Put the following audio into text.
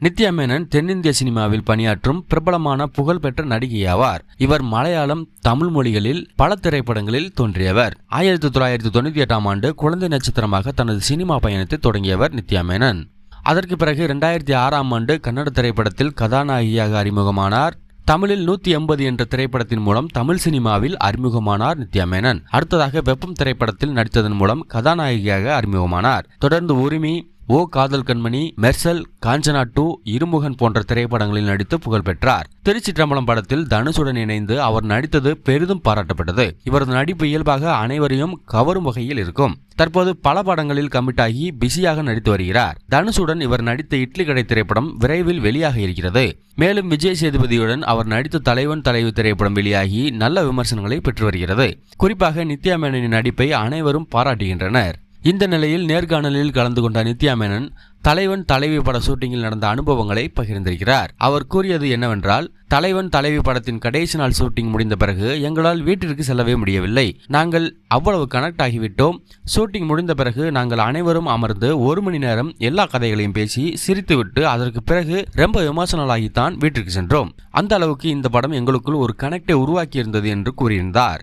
நித்யா மேனன் தென்னிந்திய சினிமாவில் பணியாற்றும் பிரபலமான புகழ்பெற்ற நடிகையாவார். இவர் மலையாளம் தமிழ் மொழிகளில் பல திரைப்படங்களில் தோன்றியவர். ஆயிரத்தி தொள்ளாயிரத்தி தொண்ணூற்றி எட்டாம் ஆண்டு குழந்தை நட்சத்திரமாக தனது சினிமா பயணத்தை தொடங்கியவர் நித்யா மேனன். அதற்கு பிறகு இரண்டாயிரத்தி ஆறாம் ஆண்டு கன்னட திரைப்படத்தில் கதாநாயகியாக அறிமுகமானார். தமிழில் நூத்தி எண்பது என்ற திரைப்படத்தின் மூலம் தமிழ் சினிமாவில் அறிமுகமானார் நித்யா மேனன். அடுத்ததாக வெப்பம் திரைப்படத்தில் நடித்ததன் மூலம் கதாநாயகியாக அறிமுகமானார். தொடர்ந்து உரிமை ஓ காதல் கண்மணி மெர்சல் காஞ்சனா டூ இருமுகன் போன்ற திரைப்படங்களில் நடித்து புகழ் பெற்றார். திருச்சிற்றம்பலம் படத்தில் தனுஷுடன் இணைந்து அவர் நடித்தது பெரிதும் பாராட்டப்பட்டது. இவரது நடிப்பு இயல்பாக அனைவரையும் கவரும் வகையில் இருக்கும். தற்போது பல படங்களில் கமிட் ஆகி பிஸியாக நடித்து வருகிறார். தனுஷுடன் இவர் நடித்த இட்லி கடை திரைப்படம் விரைவில் வெளியாக இருக்கிறது. மேலும் விஜய் சேதுபதியுடன் அவர் நடித்த தலைவன் தலைவி திரைப்படம் வெளியாகி நல்ல விமர்சனங்களை பெற்று வருகிறது. குறிப்பாக நித்யா மேனனின் நடிப்பை அனைவரும் பாராட்டுகின்றனர். இந்த நிலையில் நேர்காணலில் கலந்து கொண்ட நித்யா மேனன் தலைவன் தலைவி பட ஷூட்டிங்கில் நடந்த அனுபவங்களை பகிர்ந்திருக்கிறார். அவர் கூறியது என்னவென்றால் தலைவன் தலைவி படத்தின் கடைசி நாள் ஷூட்டிங் முடிந்த பிறகு எங்களால் வீட்டிற்கு செல்லவே முடியவில்லை. நாங்கள் அவ்வளவு கனெக்ட் ஆகிவிட்டோம். ஷூட்டிங் முடிந்த பிறகு நாங்கள் அனைவரும் அமர்ந்து ஒரு மணி நேரம் எல்லா கதைகளையும் பேசி சிரித்துவிட்டு அதற்கு பிறகு ரொம்ப விமர்சனலாகித்தான் வீட்டிற்கு சென்றோம். அந்த அளவுக்கு இந்த படம் எங்களுக்குள் ஒரு கனெக்டை உருவாக்கியிருந்தது என்று கூறியிருந்தார்.